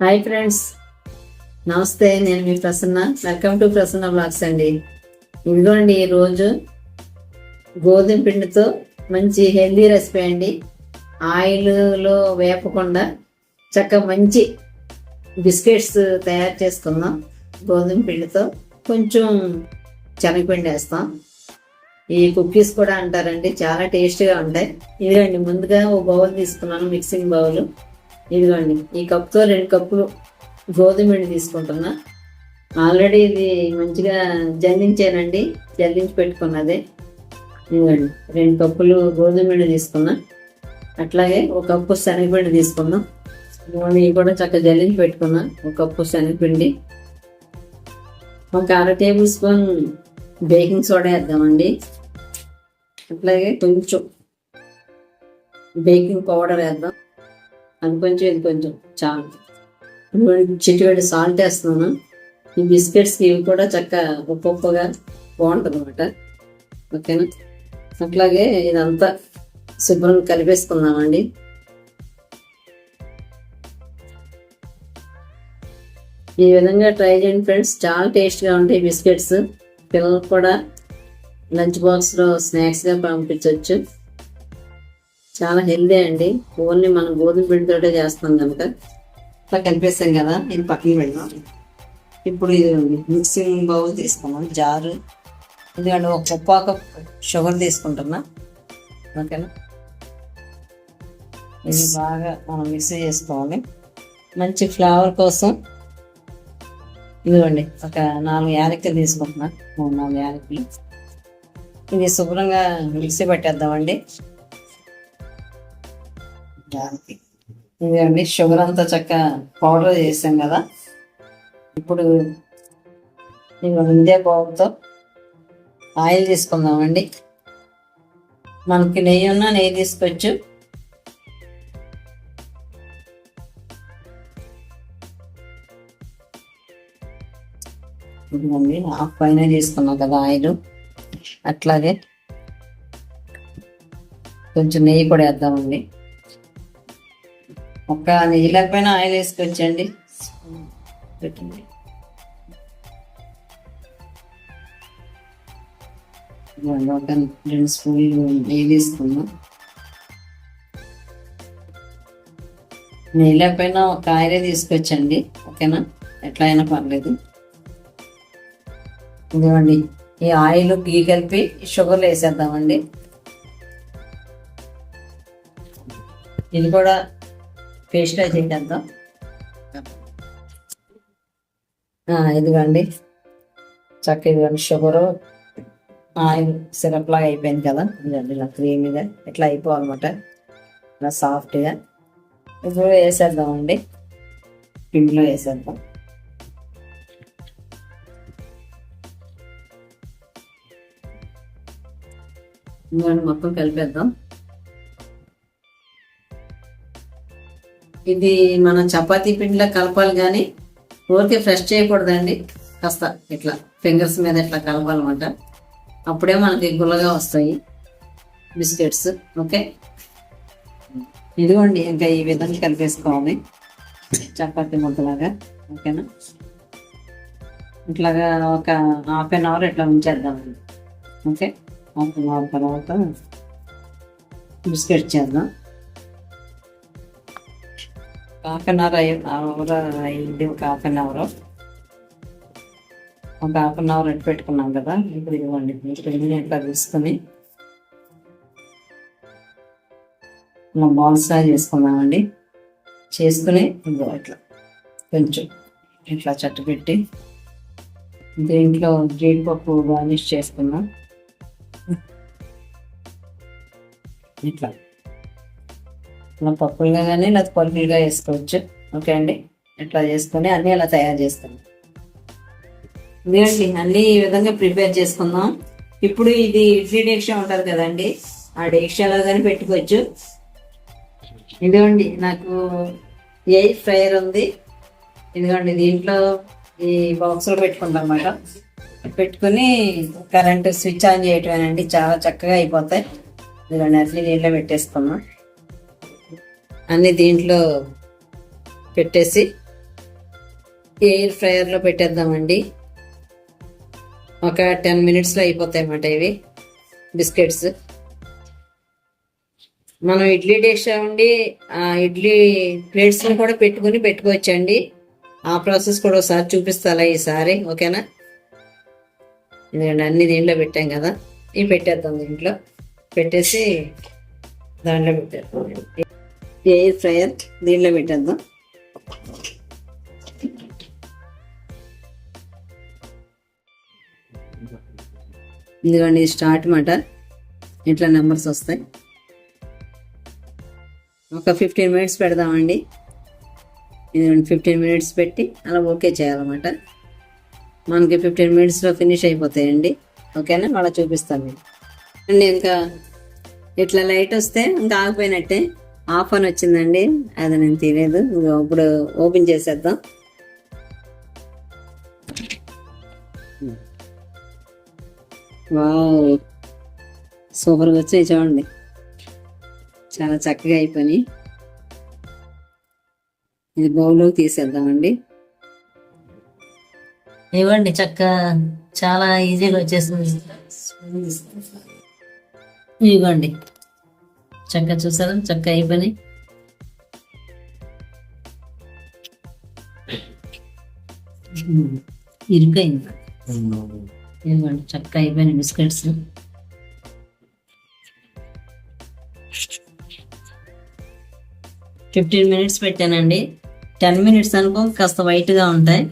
Hi friends. నమస్తే నేను మీ Prasanna. Welcome to Prasanna blogs అండి. ఇదిగోండి ఈరోజు గోధుమ పిండితో మంచి హెల్దీ రెసిపీ అండి. ఆయిల్లో వేపకుండా చక్క మంచి బిస్కెట్స్ తయారు చేసుకుందాం. గోధుమ పిండితో కొంచెం శనగపిండి వేస్తాం. ఈ కుక్కీస్ కూడా అంటారండి చాలా టేస్ట్గా ఉంటాయి. ఇదిగోండి ముందుగా ఓ బౌల్ తీసుకున్నాను మిక్సింగ్ బౌల్. ఇదిగోండి ఈ కప్తో రెండు కప్పులు గోధుమ పిండి తీసుకుంటున్నా. ఆల్రెడీ ఇది మంచిగా జల్లించానండి జల్లించి పెట్టుకున్నది. ఇదిగోండి రెండు కప్పులు గోధుమ పిండి తీసుకున్నా. అట్లాగే ఒక కప్పు శనగపిండి తీసుకున్నాం. ఇదిగోండి కూడా చక్కగా జల్లించి పెట్టుకున్నా ఒక కప్పు శనగపిండి. ఒక అర టేబుల్ స్పూన్ బేకింగ్ సోడా వేద్దామండి. అట్లాగే కొంచెం బేకింగ్ పౌడర్ వేద్దాం. అది కొంచెం ఇది కొంచెం చాలు. చిటివేడి సాల్ట్ వేస్తున్నాను. ఈ బిస్కెట్స్కి ఇవి కూడా చక్కగా ఉప్పుగా బాగుంటుంది అనమాట ఓకేనా? అట్లాగే ఇదంతా శుభ్రం కలిపేసుకుందామండి. ఈ విధంగా ట్రై చేయండి ఫ్రెండ్స్. చాలా టేస్ట్గా ఉంటాయి బిస్కెట్స్. పిల్లలకు కూడా లంచ్ బాక్స్లో స్నాక్స్గా పంపించవచ్చు చాలా హెల్దీ అండి. ఓన్లీ మనం గోధుమ పిండితోటే చేస్తాం కనుక ఇట్లా కలిపేస్తాం కదా ఇది పక్కన పెడదాం. ఇప్పుడు ఇది మిక్సింగ్ బౌల్ తీసుకున్నాం జారు. ఎందుకంటే ఒక ఉప్పాక షుగర్ తీసుకుంటున్నా. ఓకేనా? ఇది బాగా మనం మిక్స్ చేసుకోవాలి. మంచి ఫ్లేవర్ కోసం. ఇదిగోండి ఒక నాలుగు యాలకులు తీసుకుంటున్నా. మూడు నాలుగు యాలకులు. ఇది శుభ్రంగా మిక్సీ పెట్టేద్దామండి. యాలకి ఇదిగోండి షుగర్ అంతా చక్క పౌడర్ చేసాం కదా. ఇప్పుడు ఇదే పౌడర్తో ఆయిల్ తీసుకుందామండి. మనకి నెయ్యి ఉన్నా నెయ్యి తీసుకోవచ్చు. ఇదిగోండి హాఫ్ పైన తీసుకున్నాం కదా ఆయిల్. అట్లాగే కొంచెం నెయ్యి కూడా వేద్దామండి. ఒక్క నీళ్ళ పైన ఆయిల్ వేసుకొచ్చండి. పెట్టండి. ఒక రెండు స్పూన్లు నెయ్యి తీసుకున్నాం నెయ్యి లేకపోయినా ఒక ఆయిలే తీసుకొచ్చండి ఓకేనా? ఎట్లా అయినా పర్లేదు. ఇదిగోండి ఈ ఆయిల్ గీ కలిపి షుగర్లు వేసేద్దామండి. ఇది కూడా పేస్ట్ చేసేద్దాం ఇదిగోండి. చక్క ఇదిగోండి షుగరు ఆయిల్ సిరప్ లాగా అయిపోయింది కదా. ఇదిగోండి ఇలా క్రీమీగా ఇట్లా అయిపోవాలన్నమాట. ఇలా సాఫ్ట్గా ఇప్పుడు వేసేద్దామండి. పిండిలో వేసేద్దాం. మొత్తం కలిపేద్దాం. ఇది మన చపాతీ పిండిలో కలపాలి కానీ ఊరికే ఫ్రెష్ చేయకూడదండి. కాస్త ఇట్లా ఫింగర్స్ మీద ఇట్లా కలపాలన్నమాట. అప్పుడే మనకి గుల్లగా వస్తాయి బిస్కెట్స్ ఓకే? ఇదిగోండి ఇంకా ఈ విధంగా కలిపేసుకోవాలి. చపాతీ ముద్దలాగా ఓకేనా? ఇట్లాగా ఒక హాఫ్ అన్ అవర్ ఇట్లా ఉంచేద్దామండి ఓకే? హాఫ్ అన్ అవర్ తర్వాత బిస్కెట్ చేద్దాం. హాఫ్ అన్ అవర్ అవర్ అయింది ఒక హాఫ్ అన్ అవర్ ఒక హాఫ్ అన్ అవర్ ఎట్టు పెట్టుకున్నాం కదా ఇప్పుడు ఇవ్వండి పిండిని ఇట్లా తీసుకుని మనం బాల్స్ చేసుకున్నామండి చేసుకుని ఇదిగో ఇట్లా కొంచెం ఇట్లా చట్టు పెట్టి దీంట్లో జీడిపప్పు గార్నిష్ చేసుకున్నాం. ఇట్లా. మనం పప్పులుగా కానీ లేదా పల్లీలుగా వేసుకోవచ్చు. ఓకే అండి? ఇట్లా చేసుకొని అన్నీ అలా తయారు చేస్తాం ఇదిగండి అన్నీ ఈ విధంగా ప్రిపేర్ చేసుకుందాం. ఇప్పుడు ఇది ఇడ్లీ డేక్షా ఉంటుంది కదండి ఆ డేక్షాలో కానీ పెట్టుకోవచ్చు. ఇదిగోండి నాకు ఎయిర్ ఫ్రైయర్ ఉంది. ఇదిగోండి దీంట్లో ఈ బాక్స్లో పెట్టుకుంటాం అన్నమాట. పెట్టుకుని కరెంటు స్విచ్ ఆన్ చేయటమేనండి చాలా చక్కగా అయిపోతాయి. ఇదిగోండి అట్లీ దీంట్లో పెట్టేసుకున్నాం. అన్ని దీంట్లో పెట్టేసి ఎయిర్ ఫ్రైయర్లో పెట్టేద్దామండి. ఒక టెన్ మినిట్స్లో అయిపోతాయన్నమాట ఇవి బిస్కెట్స్. మనం ఇడ్లీ డిష్ ఉండి ఆ ఇడ్లీ ప్లేట్స్లో కూడా పెట్టుకుని పెట్టుకోవచ్చండి. ఆ ప్రాసెస్ కూడా ఒకసారి చూపిస్తాలా ఈసారి ఓకేనా? ఎందుకంటే అన్ని దీంట్లో పెట్టాం కదా. ఇవి పెట్టేద్దాం దీంట్లో. పెట్టేసి దాంట్లో పెట్టేద్దాం ఎయిర్ ఫ్రైయర్ దీంట్లో పెట్టేద్దాం. ఇదిగోండి స్టార్ట్ మాట ఇట్లా నెంబర్స్ వస్తాయి. ఒక ఫిఫ్టీన్ మినిట్స్ పెడదామండి. ఇదిగోండి ఫిఫ్టీన్ మినిట్స్ పెట్టి అలా ఓకే చేయాలన్నమాట. మనకి ఫిఫ్టీన్ మినిట్స్లో ఫినిష్ అయిపోతాయండి. ఓకేనా? మళ్ళీ చూపిస్తాను అండి ఇంకా ఇట్లా లైట్ వస్తే ఇంకా ఆగిపోయినట్టే. ఆఫ్ అని వచ్చిందండి. అది నేను తెలియదు ఇప్పుడు ఓపెన్ చేసేద్దాం. వావ్. సూపర్గా వచ్చాయి చూడండి. చాలా చక్కగా అయిపోయినాయి. ఇది బౌల్లోకి తీసేద్దామండి. ఇవ్వండి చక్క. చాలా ఈజీగా వచ్చేసింది. ఇవ్వండి. చక్క చూసారా? చక్క అయిపోయి ఇరుకైంది. ఇవ్వండి చక్క అయిపోయినాయి బిస్కెట్స్. ఫిఫ్టీన్ మినిట్స్ పెట్టానండి. టెన్ మినిట్స్ అనుకో కాస్త వైట్గా ఉంటాయి.